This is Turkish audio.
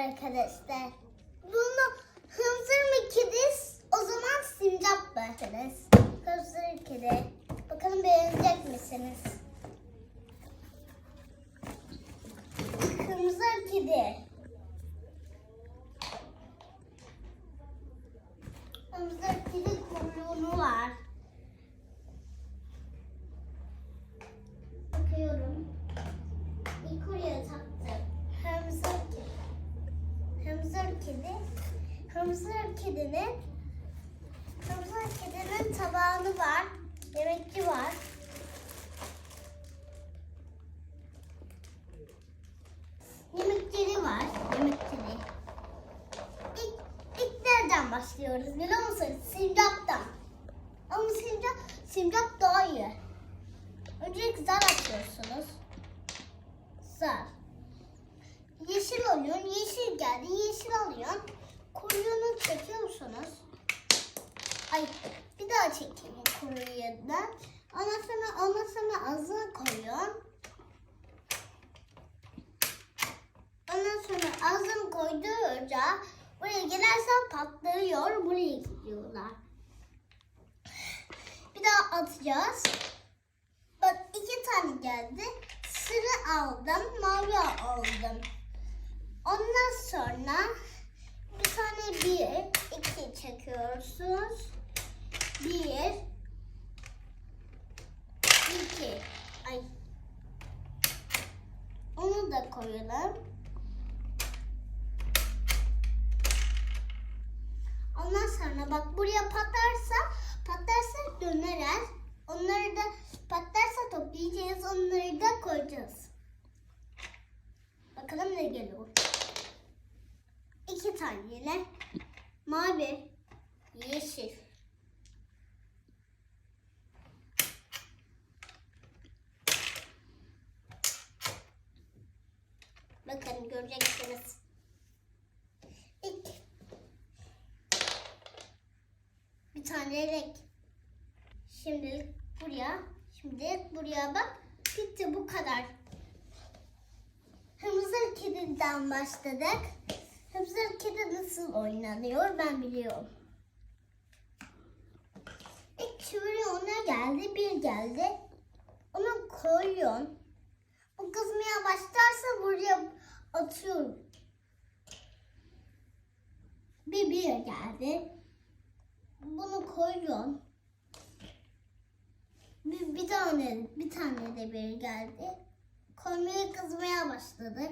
arkadaşlar. Bunu hınzır mı kediz? O zaman sincap dersiniz. Hınzır kedi. Bakalım beğenecek misiniz? Hınzır kedi. Hınzır kedi kuyruğunu var. Bakıyorum. İlk oraya taktım. Hınzır Hımzır kedi. Hımzır kedinin Hımzır kedinin tabağını var. Yemekçi var. Yemekleri var. Yemekleri. İlk, ilk nereden başlıyoruz biliyor musunuz? Sincaptan. Ama sincap, sincap daha iyi. Öncelikle zar atıyorsunuz. Zar. Yeşil alıyorsun. Yeşil geldi. Yeşil alıyorsun. Kuyruğunu çekiyorsunuz. Ay bir daha çekeyim kuyruğundan. Ondan sonra, ondan sonra ağzına koyuyorsun. Ondan sonra ağzını koyduğunca buraya gelirsen patlıyor. Buraya gidiyorlar. Bir daha atacağız. Bak iki tane geldi. Sarı aldım, mavi aldım. Ondan sonra bir tane bir, iki çekiyorsunuz. Bir, iki. Ay. Onu da koyalım. Ondan sonra bak buraya patlarsa, patlarsa döner. Onları da patlarsa toplayacağız. Onları da koyacağız. Bakalım ne geliyor. Tane yine. Mavi, yeşil. Bakın göreceksiniz. Bir tane renk. Şimdilik buraya, şimdilik buraya bak. Bitti bu kadar. Hımzır kediden başladık. Hımzır kedi nasıl oynanıyor ben biliyorum. İlk şöyle ona geldi, bir geldi. Onu koyuyorsun. O kızmaya başlarsa buraya atıyorum. Bir bir geldi. Bunu koyuyorsun. Bir, bir tane bir tane de bir geldi. Koymaya kızmaya başladı.